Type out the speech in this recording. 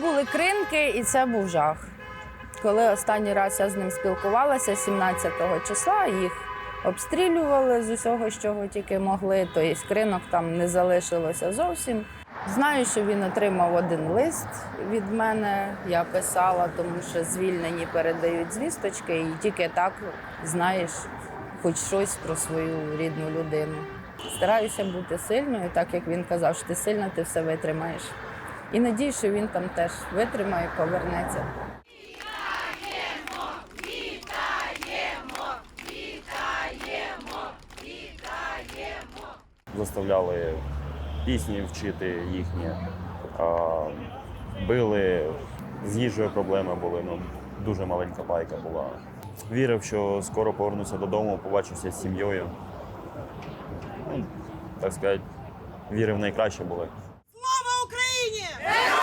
Були кринки, і це був жах. Коли останній раз я з ним спілкувалася, 17 числа, їх обстрілювали з усього, з чого тільки могли, то і кринок там не залишилося зовсім. Знаю, що він отримав один лист від мене. Я писала, тому що звільнені передають звісточки, і тільки так знаєш хоч щось про свою рідну людину. Стараюся бути сильною, так як він казав, що ти сильна, ти все витримаєш. І надію, що він там теж витримає, повернеться. заставляли пісні вчити їхні, били, з їжею проблеми були. Ну, дуже маленька пайка була. Вірив, що скоро повернуся додому, побачуся з сім'єю. Ну, так сказати, вірив найкраще були. Yeah.